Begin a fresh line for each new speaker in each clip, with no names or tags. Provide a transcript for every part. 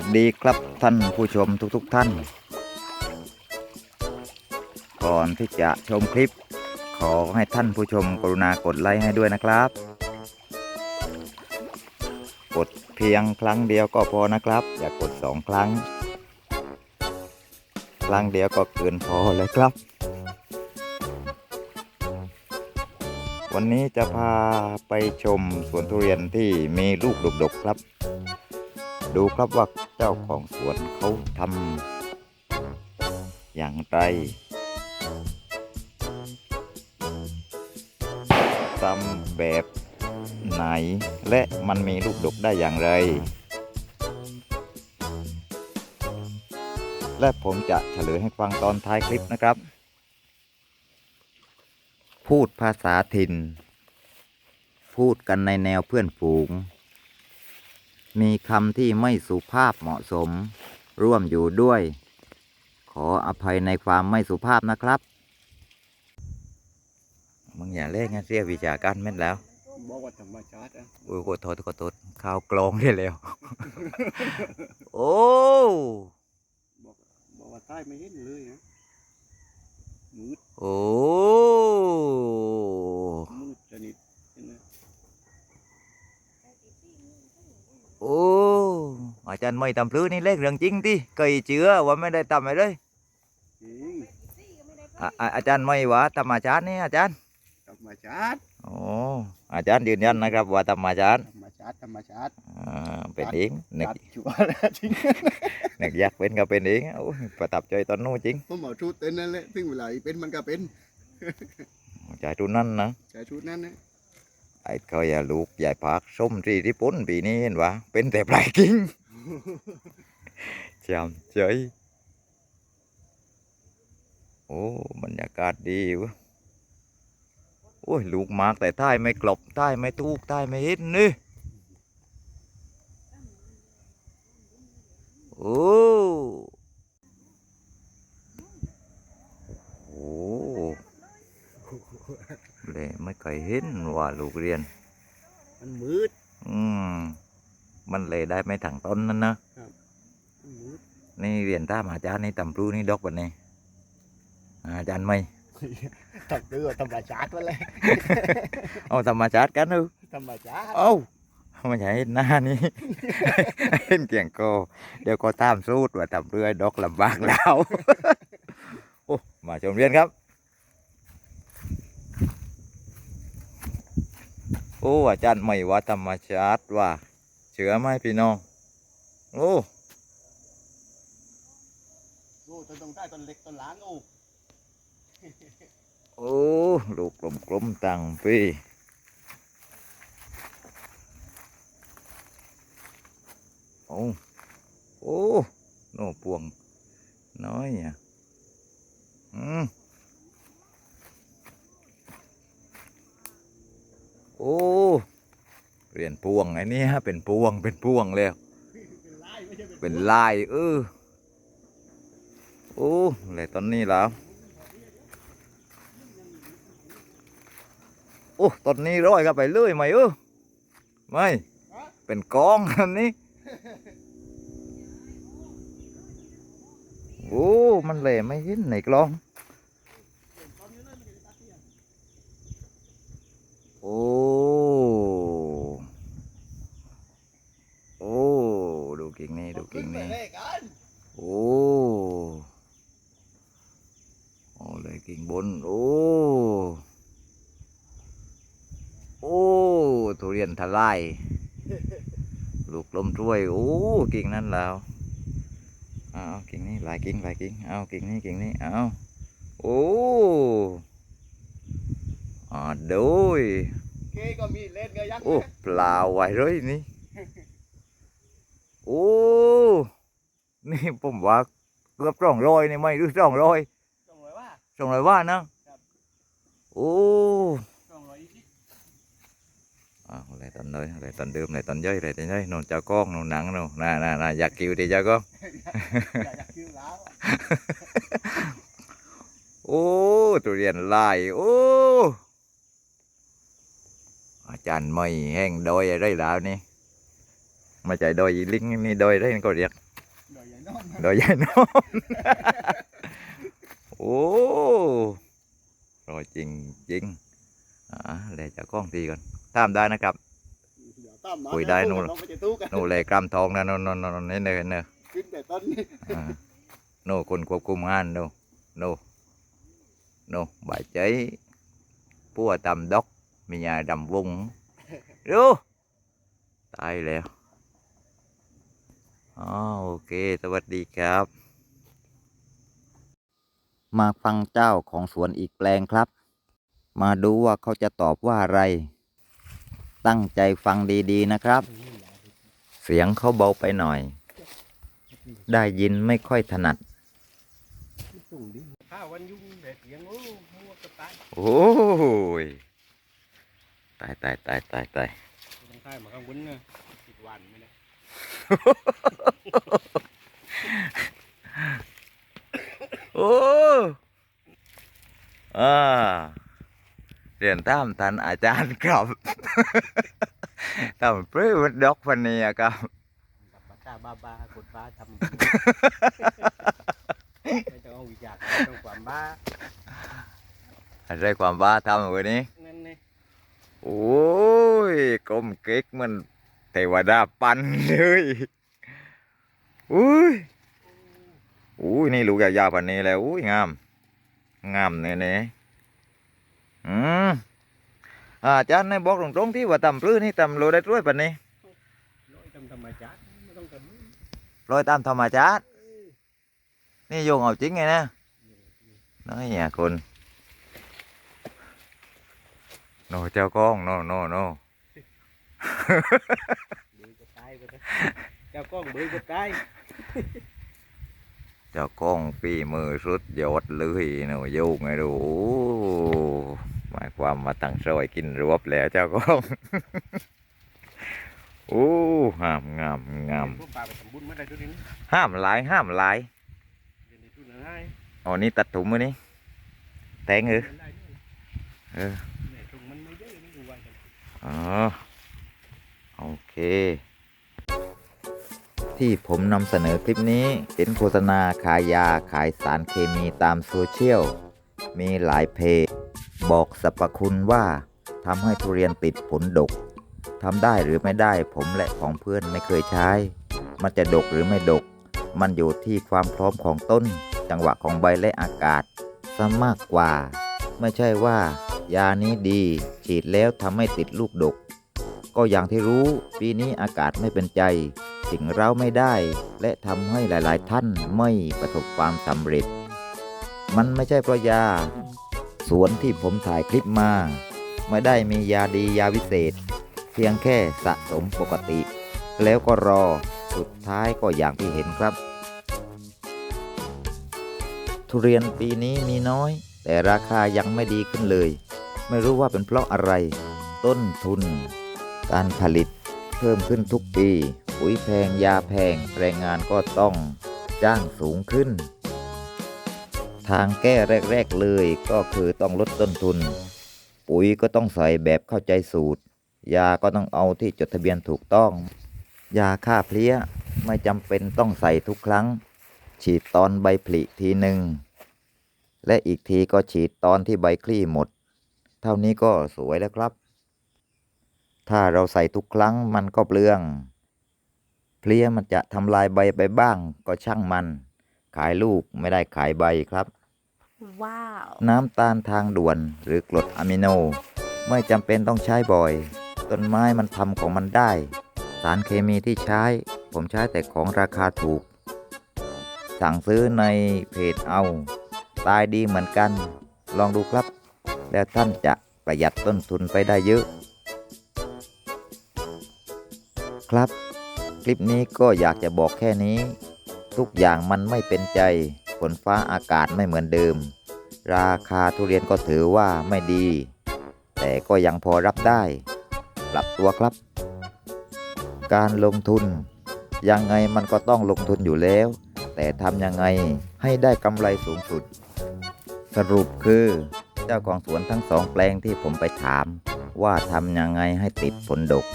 วัสดีครับท่านผู้ชมทุกๆทท่าน ก่อนที่จะชมคลิป ขอให้ท่านผู้ชมกรุณากดไลค์ให้ด้วยนะครับ กดเพียงครั้งเดียวก็พอนะครับ อย่ากดสองครั้ง ครั้งเดียวก็เกินพอเลยครับ วันนี้จะพาไปชมสวนทุเรียนที่มีลูกดกๆครับ ดูครับว่าเจ้าของสวนเขาทำอย่างไรทำแบบไหน และมันมีลูกดกได้อย่างไร และผมจะเฉลยให้ฟังตอนท้ายคลิปนะครับ พูดภาษาถิ่น พูดกันในแนวเพื่อนฝูง มีคำที่ไม่สุภาพเหมาะสม ร่วมอยู่ด้วย ขออภัยในความไม่สุภาพนะครับมึงอย่าเล่นงั้นเสียวิชาการแม่นแล้ว
บอกว่าธรรมชาติอะ
โอ้ยขอโทษขอโทษข้าวกลองได้แล้วโอ้
บอกบอกว่าใต้ไม่เห็นเลยนะมืด
โอ้
มืดสนิทเห็นไหม
โอ้อาจารย์ไม่ทำพลื้นี่เล่นเรื่องจริงที่เคยเชื่อว่าไม่ได้ทำอะไรเลย
จริง
อะอะอาจารย์ไม่ว่าธรรมชาตินี่อาจารย์
ธรรมชาติ
โอ้อาจารย์ยืนยันนะครับว่าธรรมชาติ
ธรรมชาติธรรมชาติ
อ่าเป็นเองนึก
จัดชัวร์แล้วจริง
นึกอยากเป็นก็เป็นเองโอ้ยประทับใจตอนนู้นจริง
ผมเอาชุดเต้นนั่นแหละถึงเวลาอีเป็นมันก็เป็น
ใจทุนนั่นนะ
ใช้ชุดนั้นนะ
ไอ้เคยอะลูกใหญ่พักส้มที่ที่ปุ้นปีนี้เห็นว่าเป็นแต่ปลายกิ่งจำใจโอ้บรรยากาศดีวะโอ้ยลูกมากแต่ท้ไม่กลบท้ไม่ถูกท้ไม่เห็นนี่โอ้โห เลยไม่เคยเห็นว่าลูกเรียน
มันมืด
อืม มันเลยได้ไม่ถังต้นนั่นนะ
มันมืด
นี่เรียนตามอาจารย์นี่ตำปรูนี่ดอกวันนี้ อาจารย์ไม่
ตัดเรือธรรมชาติมาเลย
เอาธรรมชาติกันเออ
ธรรมชาติ
เอาไม่ใช่เห็นหน้านี่เห็นเกียงโกเดี๋ยวก็ตามสูตรว่าตำเรือดอกลำบากแล้วโอ้มาชมเรียนครับ โอ้อาจารย์ไม่ว่าธรรมชาติว่าเชื่อไหมพี่น้อง โอ้
โอ้ต้นตรงใต้ต้นเล็กต้นหล้างโอ้
โอ้ลูกกลมๆตังพี่โอ้โอ้โน่พวงน้อยอะอืม โอ้เปลี่ยนพวงไอ้นี่ฮะเป็นพวงเป็นพวงแล้ว
เป็นลายเป็น
ลายเออโอ้เลยตอนนี้แล้วโอ้ต้นนี้ร้อยก็ไปเรื่อยไหมเออไม่ เป็นกองอันนี้โอ้ มันเหล่ไม่เห็นในกลอง โอ้โอ้ดูกิ่งนี้ดูกิ่งนี้โอ้โอ้เลยกิ่งบนโอ้โอ้ทุเรียนทลายลูกลมถ้วยโอ้กิ่งนั่นแล้วเอากิ่งนี้หลายกิ่งหลายกิ่งเอากิ่งนี้กิ่งนี้เอาโอ้ อ่าโดย
เกก็มีเล่นก็ยักษ์
โอ้เปล่าไว้เลยนี่โอ้นี่ผมว่าเกือบสองร้อยนี่ไม่รู้สองร้อย
สองร้อยว่า
สองร้อยว่านะครับโอ้
สองร้อยยี่สิบ
อ่าอะไรตอนเลยอะไรตอนเดิมอะไรตอนย่อยอะไรตอนย่อยนนเจ้ากล้องนนหนังนนน่าน่าน่าอยากกิวดีเจ้ากล้อง
อยากอยากคิวแล้วอะ
โอ้ตุเรียนลายโอ้ อาจารย์ไม่แห้งดอยอะไรแล้วนี่มาใจดอยลิงนี่ดอยได้ก็เรียก
อน
ดอยใหญ่น้อมโอ้รอยจริงจริงอ่าเลยวจะกล้องทีก่อนตามได้นะครับ
อย่าตามมา
คุยได้นู่น
เราไปจะตู้กัน
โน่เลยกล้ามทองนะโน่นโน่นโน่นนี่เนอะเนอะ
ขึ้นแต่ต้นนี้
อ่าโน่คนควบคุมงานโน่โน่โน่บาดใจปัวตำดอก มียาดำวงดูตายแล้วอ๋อโอเค สวัสดีครับ มาฟังเจ้าของสวนอีกแปลงครับ มาดูว่าเขาจะตอบว่าอะไร ตั้งใจฟังดีๆนะครับ เสียงเขาเบาไปหน่อย ได้ยินไม่ค่อยถนัด
ข้าววันยุ่งเด็ดเสียงโอ้มัวกระตาย
โอ้ย ตายตายตายตายตาย
ต้องข้ายมาข้างบนนะสิบวันไม่ได้
โอ้อ่าเรียนตามทันอาจารย์ครับทำเพื่อวัดดอกพันเนียครับ
กับปากกาบ้าบ้ากดบ้าทำไม่ต้องเอาวิจารณ์ต้องความบ้า
อะไรความบ้าทำวันนี้
นั่นนี่
โอ้ยกลมเก๊กมันเทวดาปันเลยอุ้ยอุ้ยนี่ลูกยาวๆปันนี้แล้วอุ้ยงาม งามเน่เน่ๆอืมอาจารย์ในบอกตรงๆที่ว่าตำปลื้อนี่ตำโลได้ด้วยปันนี้
ร้อยทำธรรมชาติไม่ต้องทำ
ลอยตามธรรมชาตินี่โยงเอาจริงไงนะน้อยอย่าคน โนเจ้ากล้องโนโนโน
เบื่อจะตายไปเลยเจ้ากล้องเบื่อจะตาย
เจ้ากล้องปีมือสุดยอดเลยหนูโยงไงดูโอ้หมายความมาตั้งซอยกินรวบแล้วเจ้ากล้องโอ้งามงามงาม
พวกปลาไปทำบุญมาได้ทุกทีนี่
ห้ามหลายห้ามหลาย
เดี๋ยวนี้ทุกนั้นให้
อ๋อนี่ตัดถุงมือนี่แทงเหรอ
ได้ด้วย
เออ
อ๋
อโอเค ที่ผมนำเสนอคลิปนี้เป็นโฆษณาขายยาขายสารเคมีตามโซเชียล มีหลายเพจบอกสรรพคุณว่าทำให้ทุเรียนติดผลดกทำได้หรือไม่ได้ผมและของเพื่อนไม่เคยใช้ มันจะดกหรือไม่ดก มันอยู่ที่ความพร้อมของต้น จังหวะของใบและอากาศซะมากกว่า ไม่ใช่ว่า ยานี้ดี ฉีดแล้วทำให้ติดลูกดก ก็อย่างที่รู้ปีนี้อากาศไม่เป็นใจ สิ่งเราไม่ได้ และทำให้หลายๆ ท่านไม่ประสบความสำเร็จ มันไม่ใช่เพราะยา สวนที่ผมถ่ายคลิปมา ไม่ได้มียาดียาวิเศษ เพียงแค่สะสมปกติ แล้วก็รอสุดท้ายก็อย่างที่เห็นครับ ทุเรียนปีนี้มีน้อยแต่ราคายังไม่ดีขึ้นเลย ไม่รู้ว่าเป็นเพราะอะไร ต้นทุน การผลิตเพิ่มขึ้นทุกปี ปุ๋ยแพงยาแพงแรงงานก็ต้องจ้างสูงขึ้น ทางแก้แรก ๆ เลยก็คือต้องลดต้นทุน ปุ๋ยก็ต้องใส่แบบเข้าใจสูตร ยาก็ต้องเอาที่จดทะเบียนถูกต้อง ยาฆ่าเพลี้ยไม่จำเป็นต้องใส่ทุกครั้ง ฉีดตอนใบผลิทีหนึ่งและอีกทีก็ฉีดตอนที่ใบคลี่หมด เท่านี้ก็สวยแล้วครับ ถ้าเราใส่ทุกครั้งมันก็เปลือง เพลี้ยมันจะทำลายใบไปบ้างก็ช่างมัน ขายลูกไม่ได้ขายใบครับ
Wow.
น้ำตาลทางด่วนหรือกรดอะมิโน ไม่จำเป็นต้องใช้บ่อย ต้นไม้มันทำของมันได้ สารเคมีที่ใช้ ผมใช้แต่ของราคาถูก สั่งซื้อในเพจเอา ตายดีเหมือนกัน ลองดูครับ แล้วท่านจะประหยัดต้นทุนไปได้เยอะ ครับ คลิปนี้ก็อยากจะบอกแค่นี้ ทุกอย่างมันไม่เป็นใจฝนฟ้าอากาศไม่เหมือนเดิม ราคาทุเรียนก็ถือว่าไม่ดี แต่ก็ยังพอรับได้ ปรับตัวครับ การลงทุน ยังไงมันก็ต้องลงทุนอยู่แล้ว แต่ทำยังไงให้ได้กำไรสูงสุด สรุปคือ เจ้าของสวนทั้งสองแปลงที่ผมไปถาม ว่าทำยังไงให้ติดผลดก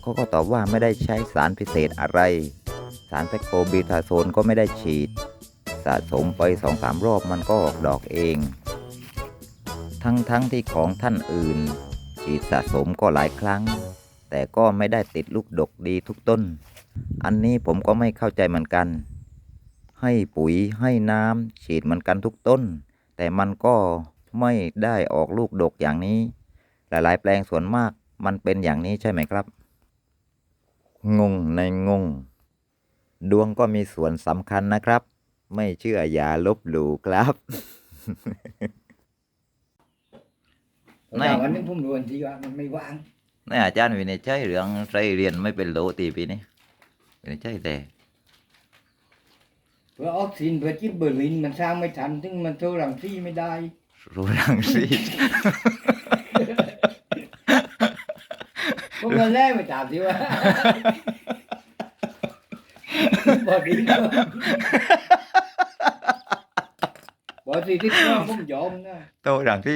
เขาก็ตอบว่าไม่ได้ใช้สารพิเศษอะไร สารไซโคบีทาโซนก็ไม่ได้ฉีด สะสมไปสองสามรอบมันก็ออกดอกเอง ทั้งทั้งที่ของท่านอื่น ฉีดสะสมก็หลายครั้ง แต่ก็ไม่ได้ติดลูกดกดีทุกต้น อันนี้ผมก็ไม่เข้าใจเหมือนกัน ให้ปุ๋ยให้น้ำฉีดเหมือนกันทุกต้น แต่มันก็ ไม่ได้ออกลูกดกอย่างนี้ หลาย ๆ แปลงส่วนมากมันเป็นอย่างนี้ใช่ไหมครับ งงในงง ดวงก็มีส่วนสำคัญนะครับ ไม่เชื่ออย่าลบหลู่ครับไม่
แต่วันนึงผมรู้ทันทีว่ามันไม่ว่าง
นายอาจารย์วินิจฉัยเรื่องไรเรียนไม่เป็นโลตีปีนี้วินิจฉัยแต่
เพื่อออกซินเพื่อจิบเบอร์ลินมันสร้างไม่ทัน ถึงมันโทรรังซี่ไม่ได้
รู้รังสี
ผมก็แล่ไปตามที่ว่าบอกดีก็บอกสิที่ว่าผมยอมนะ
โตรังสี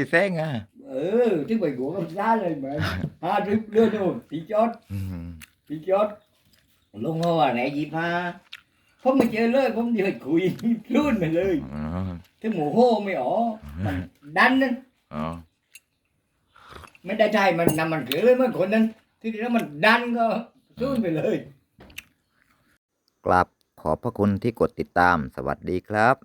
ผมไม่เจอเลยผมเดินคุยรุ่นไปเลย
อ๋อ
ถึงหมูโฮไม่อ๋อมันดันนั่น
อ๋อ
ไม่ได้ใจมันนำมันเกลือเลยเมื่อคนนั้น ที่นี่แล้วมันดันก็สู้ไปเลย
กลับขอบพระคุณที่กดติดตามสวัสดีครับ